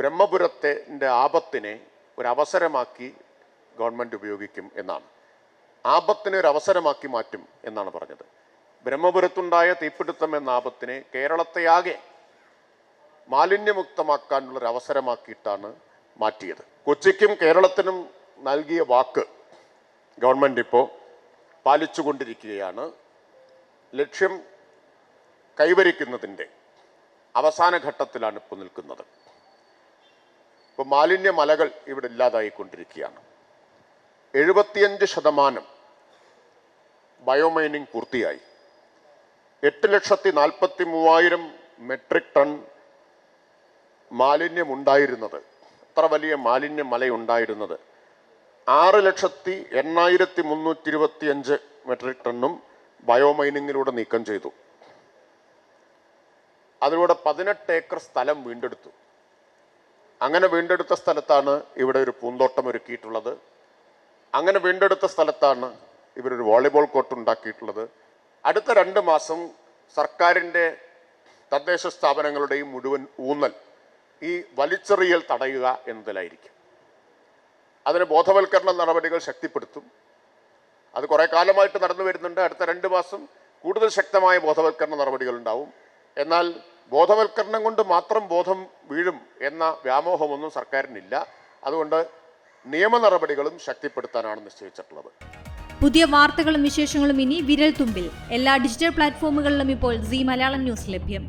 ബ്രഹ്മപുരത്തിന്റെ ആപത്തിനെ ഒരു അവസരമാക്കി ഗവൺമെന്റ് ഉപയോഗിക്കും എന്നാണ്. ആപത്തിനെ ഒരു അവസരമാക്കി മാറ്റും എന്നാണ് പറഞ്ഞത്. ബ്രഹ്മപുരത്തുണ്ടായ തീപിടുത്തം എന്ന ആപത്തിനെ കേരളത്തെയാകെ മാലിന്യമുക്തമാക്കാനുള്ള ഒരു അവസരമാക്കിയിട്ടാണ് മാറ്റിയത്. കൊച്ചിക്കും കേരളത്തിനും നൽകിയ വാക്ക് ഗവൺമെന്റ് ഇപ്പോൾ പാലിച്ചുകൊണ്ടിരിക്കുകയാണ്. ലക്ഷ്യം കൈവരിക്കുന്നതിന്റെ അവസാന ഘട്ടത്തിലാണ് ഇപ്പോൾ നിൽക്കുന്നത്. ഇപ്പോൾ മാലിന്യ മലകൾ ഇവിടെ ഇല്ലാതായിക്കൊണ്ടിരിക്കുകയാണ്. എഴുപത്തിയഞ്ച് ശതമാനം ബയോമൈനിങ് പൂർത്തിയായി. എട്ട് ലക്ഷത്തി നാൽപ്പത്തി മൂവായിരം മെട്രിക് ടൺ മാലിന്യമുണ്ടായിരുന്നത് അത്ര വലിയ മാലിന്യ മലയുണ്ടായിരുന്നത് ആറ് ലക്ഷത്തി എണ്ണായിരത്തി മുന്നൂറ്റി ഇരുപത്തി അഞ്ച് മെട്രിക് ടണ്ണും ബയോമൈനിങ്ങിലൂടെ നീക്കം ചെയ്തു. അതിലൂടെ പതിനെട്ട് ഏക്കർ സ്ഥലം വീണ്ടെടുത്തു. അങ്ങനെ വീണ്ടെടുത്ത സ്ഥലത്താണ് ഇവിടെ ഒരു പൂന്തോട്ടം ഒരുക്കിയിട്ടുള്ളത്. അങ്ങനെ വീണ്ടെടുത്ത സ്ഥലത്താണ് ഇവരൊരു വോളിബോൾ കോർട്ട് ഉണ്ടാക്കിയിട്ടുള്ളത്. അടുത്ത രണ്ട് മാസം സർക്കാരിന്റെ തദ്ദേശ സ്ഥാപനങ്ങളുടെയും മുഴുവൻ ഊന്നൽ ഈ വലിച്ചെറിയൽ തടയുക എന്നതിലായിരിക്കും. അതിന് ബോധവൽക്കരണ നടപടികൾ ശക്തിപ്പെടുത്തും. അത് കുറേ കാലമായിട്ട് നടന്നു വരുന്നുണ്ട്. അടുത്ത രണ്ട് മാസം കൂടുതൽ ശക്തമായ ബോധവൽക്കരണ നടപടികൾ ഉണ്ടാവും. എന്നാൽ ബോധവൽക്കരണം കൊണ്ട് മാത്രം ബോധം വീഴും എന്ന വ്യാമോഹമൊന്നും സർക്കാരിനില്ല. അതുകൊണ്ട് നിയമ നടപടികളും ശക്തിപ്പെടുത്താനാണ് നിശ്ചയിച്ചിട്ടുള്ളത്. പുതിയ വാർത്തകളും വിശേഷങ്ങളും ഇനി വിരൽ തുമ്പിൽ എല്ലാ ഡിജിറ്റൽ പ്ലാറ്റ്ഫോമുകളിലും ഇപ്പോൾ സി മലയാളം ന്യൂസ് ലഭ്യം.